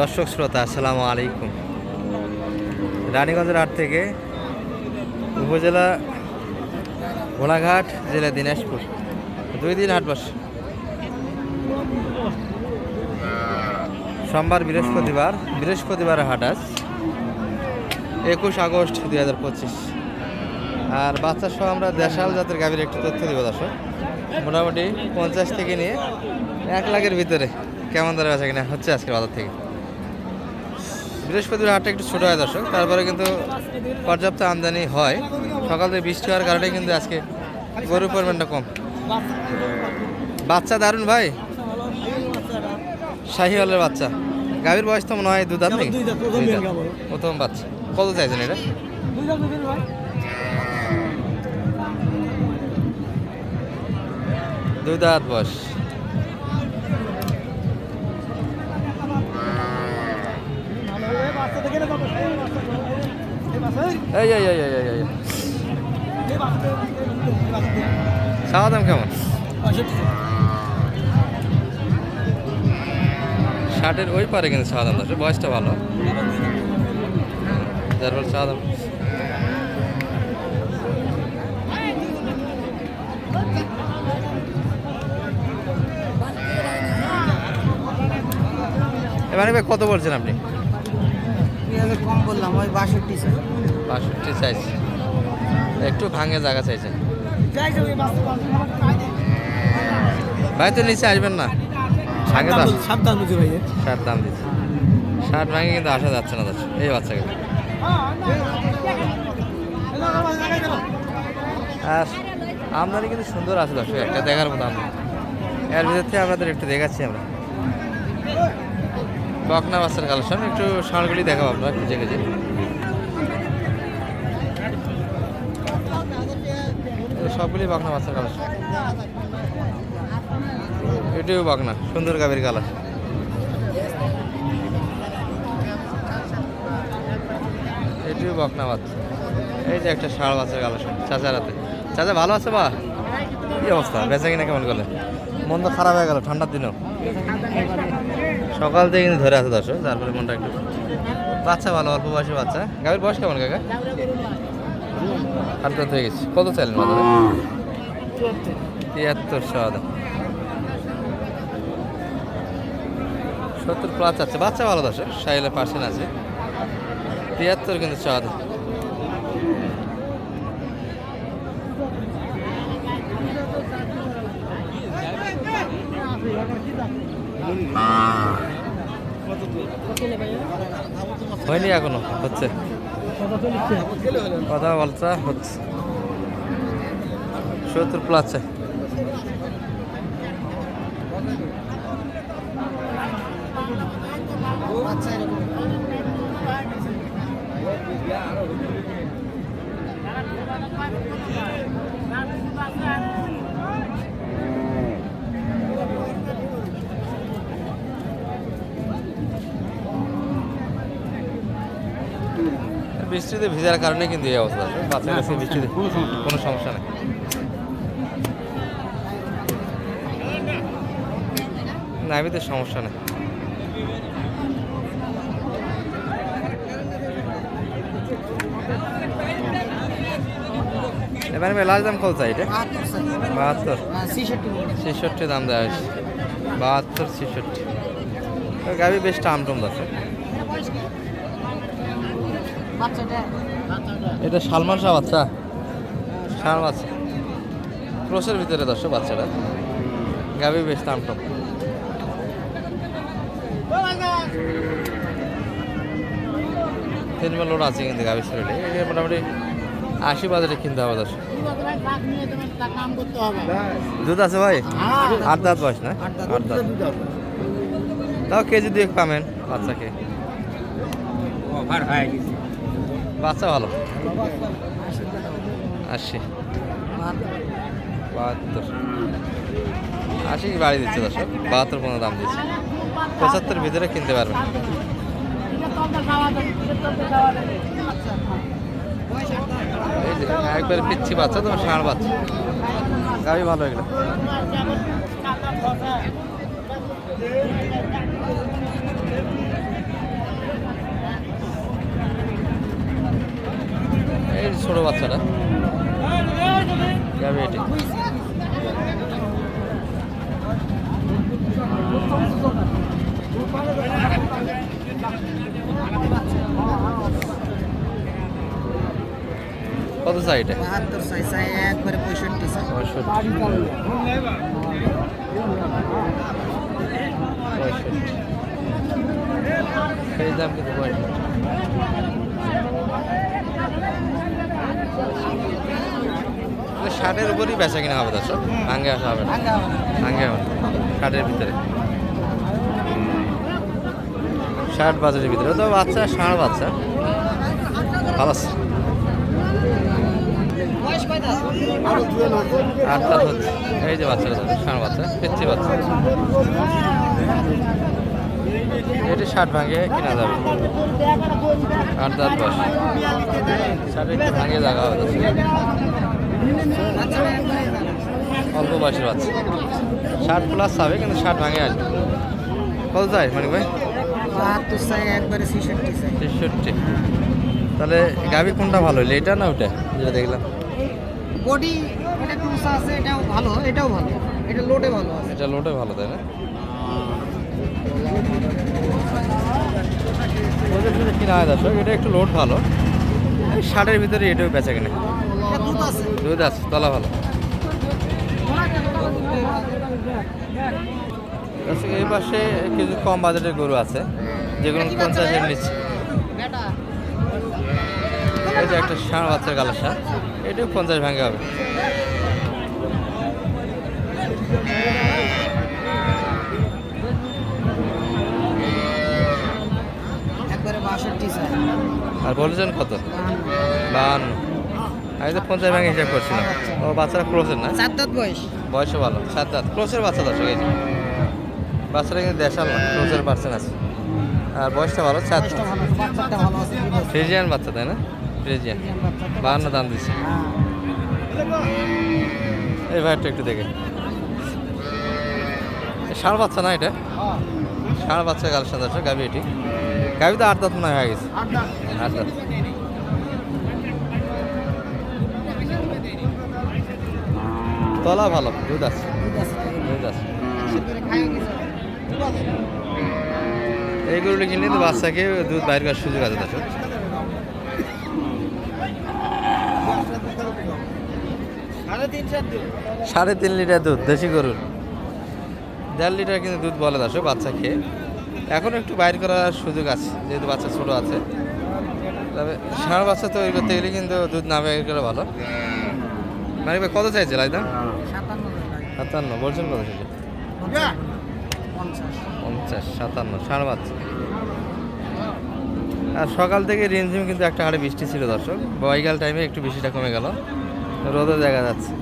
দর্শক শ্রোতা, আসসালামু আলাইকুম। রানীগঞ্জের হাট থেকে উপজেলা ঘোড়াঘাট জেলা দিনাজপুর। দুই দিন হাট বসে। সোমবার বৃহস্পতিবার বৃহস্পতিবার হাট আজ। একুশ আগস্ট দুই হাজার পঁচিশ। আর বাচ্চা সহ আমরা দেশাল জাতের গাভীর একটু তথ্য দিব দর্শক। মোটামুটি পঞ্চাশ থেকে নিয়ে এক লাখের ভিতরে কেমন দরে আছে কিনা হচ্ছে আজকের বাজার থেকে। বৃহস্পতিবার হাটটা একটু ছোটো হয় দর্শক তারপরে কিন্তু পর্যাপ্ত আমদানি হয়। সকাল থেকে বৃষ্টি হওয়ার কারণে কিন্তু আজকে গরুর পরিমাণটা কম। বাচ্চা দারুণ ভাই? শাহিওয়ালের বাচ্চা। গাভীর বয়স তো মনে হয় দুধার দাঁত, প্রথম বাচ্চা। কত চাইছেন এটা? দাঁত বয়স। এই এই এই এই এই এই। চাওয়া দাম কেমন? ষাটের ওই পারে কিন্তু চাওয়া দাম বয়সটা ভালো। ফলে চাওয়া দাম এবারে কত বলছেন আপনি? কম বললাম ওই বাষট্টি বাষট্টি চাইছি। একটু ভাঙে জায়গা চাইছেন ভাই তো নিচে আসবেন না? ভাঙে তো আস- সাবধান বুঝে ভাই ষাট দাম দিচ্ছে। ষাট ভাঙে কিন্তু আসা যাচ্ছে না দশ এই বাচ্চাকে। আর আমদানি কিন্তু সুন্দর আছে দর্শক। একটা দেখার মতো আমদানি। এর ভিতর থেকে আপনাদের একটু দেখাচ্ছি আমরা। বকনা বাচ্চার কালেকশন। একটু ষাঁড়গুলি দেখাবো আমরা খুঁজে খুঁজে। সবগুলি বকনা বাচ্চার কালেকশন। এটিও বকনা সুন্দর গাভীর কালার। এটিও বকনা বাচ্চা এই যে একটা ষাঁড় বাচ্চার কালেকশন চাচার হাতে চাচা ভালো আছে বা? কি অবস্থা? বেচা কিনা কেমন করলে মন তো খারাপ হয়ে গেল ঠান্ডার দিনেও। সকাল থেকে কিন্তু ধরে আছে দর্শক, তারপরে মনটা একটু বাচ্চা ভালো, অল্প বয়সে বাচ্চা। গাভীর বয়স কেমন কাকা? আট দাঁত হয়ে গেছে। কত চাইলেন বাজারে তিয়াত্তর সাদা। সত্তর প্লাস আছে। বাচ্চা ভালো দর্শক সাইলে পার্সেন্ট আছে। তিয়াত্তর কিন্তু চাঁদা হয়নি এখনও হচ্ছে। কথা বলছা হচ্ছে। সত্তর প্লাস বৃষ্টিতে ভিজার কারণে কিন্তু এই অবস্থা আছে। বাচ্চা কাছে বৃষ্টিতে কোনো সমস্যা নেই। নাবিতে সমস্যা নেই। এবারে আমি লাস্ট দাম কত চাই এটা? বাহাত্তর। ছেষট্টি দাম দেওয়া হয়েছে। বাহাত্তর ছেষট্টি। গাড়ি বেশ টাম টম আছে এটা সালমান শাহ বাচ্চা। শাহ বাচ্চা। ক্রোসের ভিতরে দর্শক বাচ্চাটা। গাবি বেশ দাম টপ তিন লোড আছে কিন্তু গাবি শরীরে মোটামুটি আশি বাজারে কিনতে হবে দর্শক। দুধ আছে ভাই? আট দাঁত বয়স না? আট দাঁত। তাও কেজি দুয়েক পাবেন বাচ্চাকে। বাচ্চা ভালো? আশি। বাহাত্তর। আশি বাড়ি দিচ্ছে দর্শক? বাহাত্তর পনেরো দাম দিচ্ছে। পঁচাত্তর ভিতরে কিনতে পারবেন। একবার পিচ্ছি বাচ্চা, তোমার ষাঁড় বাচ্চা। গাড়ি ভালো এগুলো। বাচ্চাটা? যাবে এটি। কত সাইডে বাহাত্তর চাই চাই একবারে পঁয়ষট্টি চাই। পঁয়ষট্টি। পঁয়ষট্টি সেই দাম কিন্তু পঁয়ষট্টি ষাটের উপরই বেচা কিনা হবে দর্শক? ভাঙ্গে আসা হবে ভাঙ্গা হবে ষাটের ভিতরে। ষাট বাজারের ভিতরে। তো বাচ্চা ষাঁড় বাচ্চা। ভালো আছে। তার? হচ্ছে। এই যে বাচ্চাটা ষাঁড় বাচ্চা পিচ্ছি বাচ্চা। এটি ষাট ভাঙে কিনা যাবে। আট দাঁত বয়স। ষাট একটু ভাঙে জায়গা হবে। অল্প বয়সের বাচ্চা। ষাট প্লাস হবে কিন্তু ষাট ভাঙে আসবে কত যায় মানে ভাই? বাহাত্তর চাই একবারে ছেষট্টি চাই। তেষট্টি তাহলে গাভি কোনটা ভালো হলো এটা না ওটা যেটা দেখলাম। বডি এটা একটু আছে এটাও ভালো এটাও ভালো। এটা লোডে ভালো আছে। এটা লোটে ভালো তাই না? কিনা হয় দর্শক এটা একটু লোড ভালো। ষাটের ভিতরে এটাও বেচা কিনে। এটা দুধ আছে। তলা ভালো। এই পাশে কিছু কম বাজেটের গরু আছে যেগুলো পঞ্চাশের নিচ্ছে বেটা। এই যে একটা ষাঁড় বাচ্চার কালার ষাঁড় এটাও পঞ্চাশ ভাঙে হবে। আর বলেছেন কত? বাহান্ন। আমি তো পঞ্চাশ ভাঙে হিসাব করছিলাম। ও বাচ্চারা ক্রোসের না? চার দাঁত বয়স। বয়সও ভালো। সাত দাঁত। ক্রোসের বাচ্চা দর্শক এই যে। বাচ্চারা কিন্তু দেশাল না ক্রোসের পার্সেন্ট আছে। আর বয়সটা ভালো? সাত। ফ্রিজিয়ান বাচ্চা তাই না? ফ্রিজিয়ান। বাহান্ন দাম দিচ্ছে হ্যাঁ। এই ভাইটা একটু দেখে। ষাঁড় বাচ্চা না এটা? ষাঁড় বাচ্চা কালেকশন দর্শক গাবি এটি। গাবি তো আট দাঁত মনে হয়ে গেছে আট দাঁত। তলা ভালো দুধ আছে দুধ আছে। এইগুলো কিনলে তো বাচ্চাকে দুধ বাইর করার সুযোগ আছে দর্শক সাড়ে তিন লিটার দুধ দেশি গরুর দেড় লিটার কিন্তু দুধ বলে বাচ্চা খেয়ে এখন একটু বাইর করার সুযোগ আছে, যেহেতু বাচ্চা ছোট আছে। তবে ষাঁড় বাচ্চা তৈরি করতে গেলে কিন্তু দুধ না বের করে ভালো। মানে ভাই, কত চাইছে লাইদা? সাতান্ন, বলছেন কত চাইছে? পঞ্চাশ, সাতান্ন ষাঁড় বাচ্চা। আর সকাল থেকে রিমঝিম কিন্তু একটা হাড়ে বৃষ্টি ছিল দর্শক। বৈকাল টাইমে একটু বৃষ্টিটা কমে গেল। রোদও দেখা যাচ্ছে।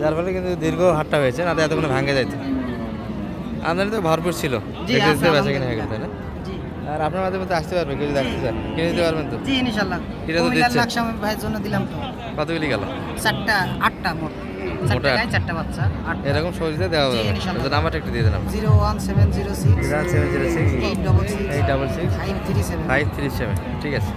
যার ফলে কিন্তু দীর্ঘ হাটটা হয়েছে, না তো এতক্ষণে ভাঙে যাইতো। আমদানি তো ভরপুর ছিল। জি, দেখতে আছে দেখতে বেচা কিনে হয়ে গেল তাই না? আর আপনার মাঝে মধ্যে আসতে পারবে কেউ যদি আসতে চান কিনে দিতে পারবেন তো? জি ইনশাল্লাহ এটা তো দিচ্ছে। লাকসামের ভাইয়ের জন্য দিলাম তো। কতগুলি গেল? চারটা আটটা মোট। চারটা গায়ে চারটা বাচ্চা এরকম সবজিতে দেওয়া জি, যাবে নাম্বারটা একটু দিয়ে দিলাম। Zero one seven zero six seven zero six eight double six eight double six five three seven. Five three seven. ঠিক আছে।